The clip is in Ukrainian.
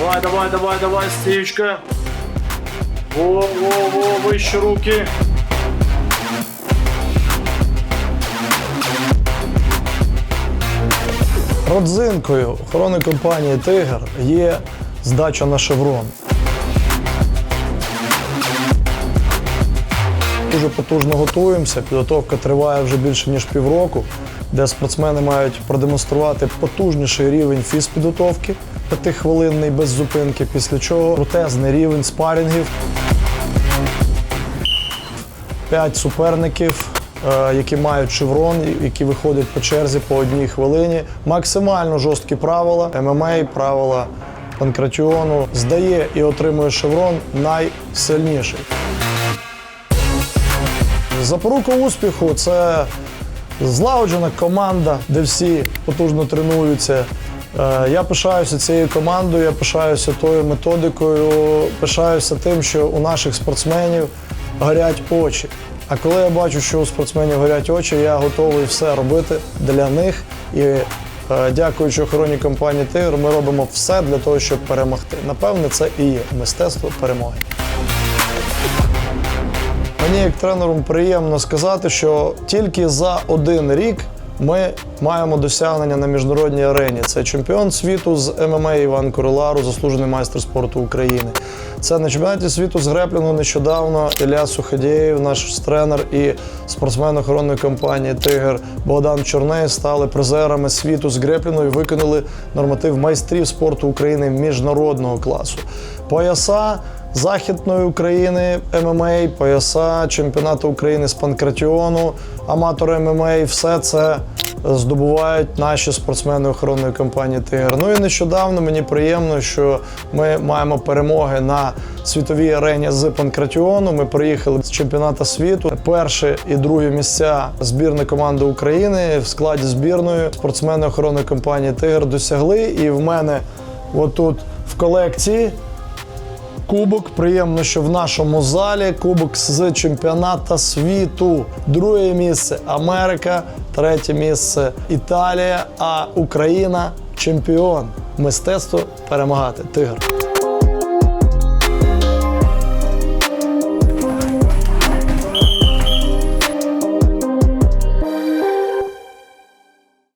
Давай, давай, давай, давай, стічка. Во, во, во, вище руки. Родзинкою охорони компанії Тигр є здача на шеврон. Дуже потужно готуємося. Підготовка триває вже більше ніж півроку, де спортсмени мають продемонструвати потужніший рівень фізпідготовки, п'ятихвилинний без зупинки, після чого крутезний рівень спарінгів. П'ять суперників, е, які мають шеврон, які виходять по черзі по одній хвилині. Максимально жорсткі правила, ММА, правила панкратіону. Здає і отримує шеврон найсильніший. Запорука успіху це злагоджена команда, де всі потужно тренуються. Е, Я пишаюся цією командою, я пишаюся тою методикою, пишаюся тим, що у наших спортсменів горять очі. А коли я бачу, що у спортсменів горять очі, я готовий все робити для них. І е, дякуючи охоронній компанії Тигр, ми робимо все для того, щоб перемогти. Напевне, це і є мистецтво перемоги. Мені як тренеру приємно сказати, що тільки за один рік ми маємо досягнення на міжнародній арені. Це чемпіон світу з ММА Іван Королару, заслужений майстер спорту України. Це на чемпіонаті світу з греплінгу нещодавно Ілля Суходєєв, наш тренер і спортсмен охоронної компанії Тигр Богдан Чорней стали призерами світу з греплінгу і виконали норматив майстрів спорту України міжнародного класу. Пояса Західної України ММА, пояса, чемпіонату України з панкратіону, аматори ММА, все це здобувають наші спортсмени охоронної компанії Тигр. Ну і нещодавно мені приємно, що ми маємо перемоги на світовій арені з панкратіону. Ми приїхали з чемпіонату світу. Перші і другі місця збірної команди України в складі збірної спортсмени охоронної компанії Тигр досягли. І в мене отут в колекції. Кубок. Приємно, що в нашому залі кубок з чемпіоната світу. Друге місце Америка, третє місце Італія, а Україна чемпіон. Мистецтво перемагати. Тигр.